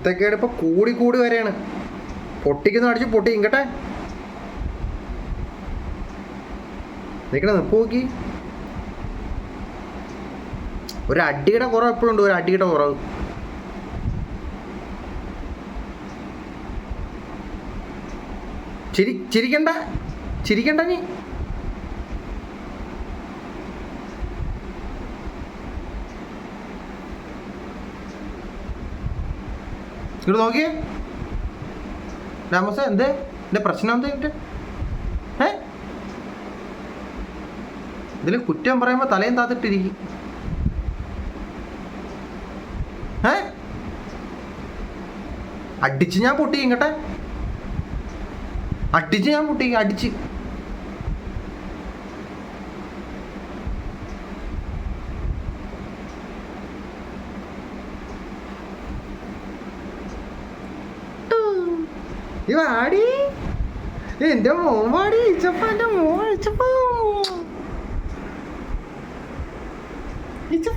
കുരുത്തക്കേട് ഇപ്പൊ കൂടി കൂടി വരെയാണ് പൊട്ടിക്കുന്ന അടിച്ച് പൊട്ടി ഇങ്ങട്ടെ. നിൽക്കണ നിപ്പ് നോക്കി. ഒരു അടിയുടെ കുറവ് എപ്പോഴും ഉണ്ട് ഒരു അടിയുടെ കുറവ്. ചിരി ചിരിക്കണ്ട. ചിരിക്കണ്ട നീ ഇങ്ങോട്ട് നോക്കിയേ. രാമോസ എന്തേ? എന്റെ പ്രശ്നം എന്താ എന്നിട്ട് ഏ? ഇതിൽ കുറ്റം പറയുമ്പോൾ തലയും താത്തിട്ടിരിക്കും. ഏ? അടിച്ച് ഞാൻ പൊട്ടിക്കും കേട്ടെ അടിച്ച് ഞാൻ പൊട്ടിക്കും അടിച്ച്. ഈ വാടി. എന്റെ മോൻ വാടി. ഇച്ചപ്പ എന്റെ മോൻ ഇച്ചപ്പ. ഇച്ചപ്പ.